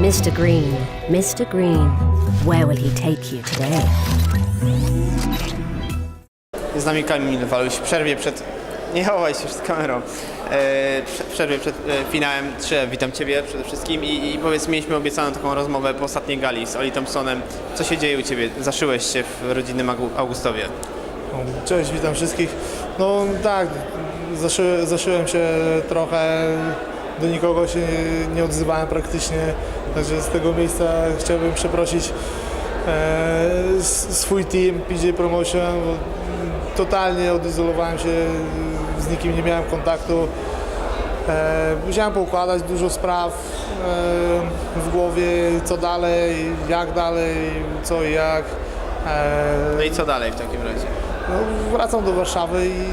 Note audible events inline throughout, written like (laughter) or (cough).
Mr. Green, Mr. Green, where will he take you today? Z nami Kamil Waluś w przerwie przed... Nie chowaj się przed kamerą. E, prze- przerwie przed e, finałem 3. Witam Ciebie przede wszystkim I, i powiedz, mieliśmy obiecaną taką rozmowę po ostatniej gali z Oli Thompsonem. Co się dzieje u Ciebie? Zaszyłeś się w rodzinnym Agu- Augustowie. Cześć, witam wszystkich. No tak, zaszy, zaszyłem się trochę, do nikogo się nie, nie odzywałem praktycznie, także z tego miejsca chciałbym przeprosić e, swój team PJ Promotion, totalnie odizolowałem się, z nikim nie miałem kontaktu. E, musiałem poukładać dużo spraw e, w głowie, co dalej, jak dalej, co i jak. E, No i co dalej w takim razie? no, wracam do Warszawy i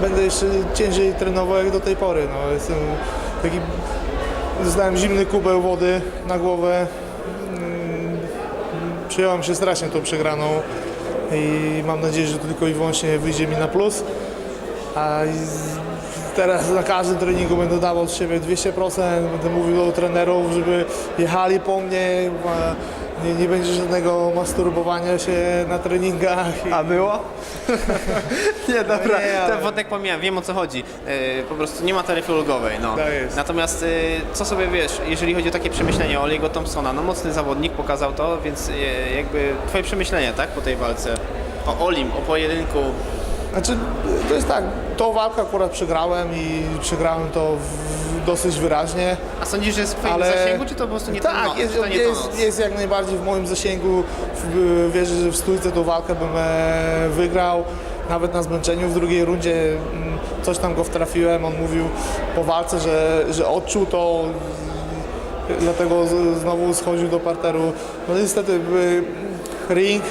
będę jeszcze ciężej trenował jak do tej pory. No, jestem taki, dostałem zimny kubeł wody na głowę. Mm, Przyjąłem się strasznie tą przegraną i mam nadzieję, że to tylko i wyłącznie wyjdzie mi na plus. A teraz na każdym treningu będę dawał z siebie 200%, będę mówił do trenerów, żeby jechali po mnie, nie, nie będzie żadnego masturbowania się na treningach. A było? (laughs) nie, dobra, nie, ale- ten wątek pomijam, wiem o co chodzi. E, po prostu nie ma taryfy ulgowej. No. Tak jest. Natomiast e, co sobie wiesz, jeżeli chodzi o takie przemyślenia Oliego Thompsona, no mocny zawodnik pokazał to, więc e, jakby Twoje przemyślenia, tak, po tej walce? O Olim, o pojedynku. Znaczy, to jest tak, tą walkę akurat przegrałem i przegrałem to w, dosyć wyraźnie. A sądzisz, że jest w Twoim Ale- zasięgu, czy to po prostu nie ten Tak, no, jest, nie jest, jest jak najbardziej w moim zasięgu. Wierzę, że w stójce tą walkę bym e, wygrał. Nawet na zmęczeniu w drugiej rundzie mm, coś tam go wtrafiłem. On mówił po walce, że, że odczuł to, dlatego znowu schodził do parteru. No niestety ring,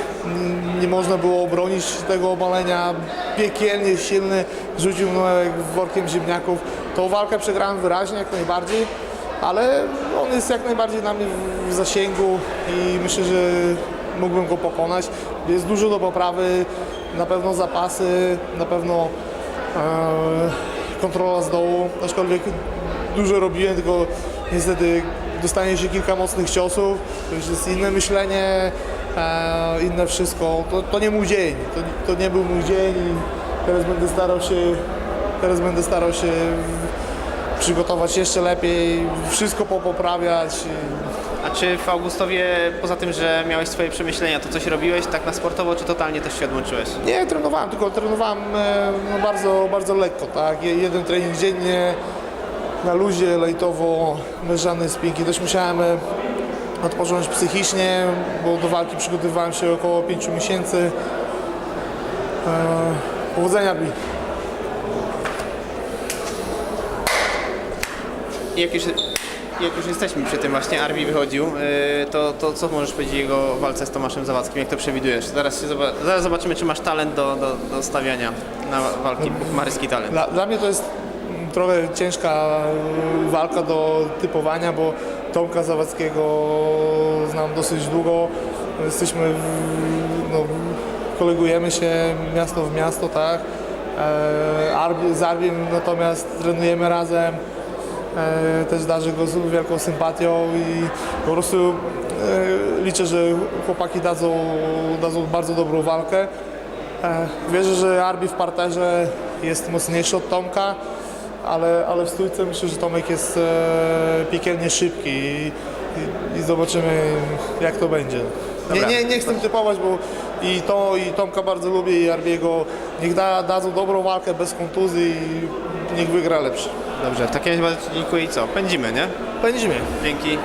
nie można było obronić tego obalenia. Piekielnie silny, rzucił jak workiem ziemniaków. Tą walkę przegrałem wyraźnie, jak najbardziej ale on jest jak najbardziej dla mnie w zasięgu i myślę, że mógłbym go pokonać. Jest dużo do poprawy, na pewno zapasy, na pewno e, kontrola z dołu, aczkolwiek dużo robiłem, tylko niestety dostanie się kilka mocnych ciosów, to już jest inne myślenie, e, inne wszystko. To, to nie mój dzień, to, to nie był mój dzień i teraz będę starał się, teraz będę starał się przygotować jeszcze lepiej, wszystko popoprawiać. A czy w Augustowie, poza tym, że miałeś swoje przemyślenia, to coś robiłeś tak na sportowo, czy totalnie też się odłączyłeś? Nie trenowałem, tylko trenowałem e, no, bardzo, bardzo lekko, tak? Je- Jeden trening dziennie, na luzie, lejtowo, bez żadnej spinki. Też musiałem e, odpocząć psychicznie, bo do walki przygotowywałem się około 5 miesięcy. E, powodzenia mi. Jak już, jak już jesteśmy przy tym właśnie, Arbi wychodził, yy, to, to co możesz powiedzieć o jego walce z Tomaszem Zawadzkim, jak to przewidujesz? Zaraz, się zaraz zobaczymy, czy masz talent do, do, do stawiania na walki, bukmaryski talent. Dla, dla mnie to jest mm, trochę ciężka y, walka do typowania, bo Tomka Zawadzkiego znam dosyć długo. Jesteśmy, no, kolegujemy się miasto w miasto, tak. E, z Arbiem natomiast trenujemy razem. E, też darzę go z wielką sympatią i po prostu e, liczę, że chłopaki dadzą, dadzą bardzo dobrą walkę. Wierzę, że Arbi w parterze jest mocniejszy od Tomka, ale, ale w stójce myślę, że Tomek jest e, piekielnie szybki i, i, i zobaczymy jak to będzie. Nie, Dobra. nie, nie chcę typować, bo i to i Tomka bardzo lubię i Arbiego. Niech da, dadzą dobrą walkę bez kontuzji i niech wygra lepszy. Dobrze, w takim razie bardzo dziękuję i co? Pędzimy, nie? Będziemy. Dzięki.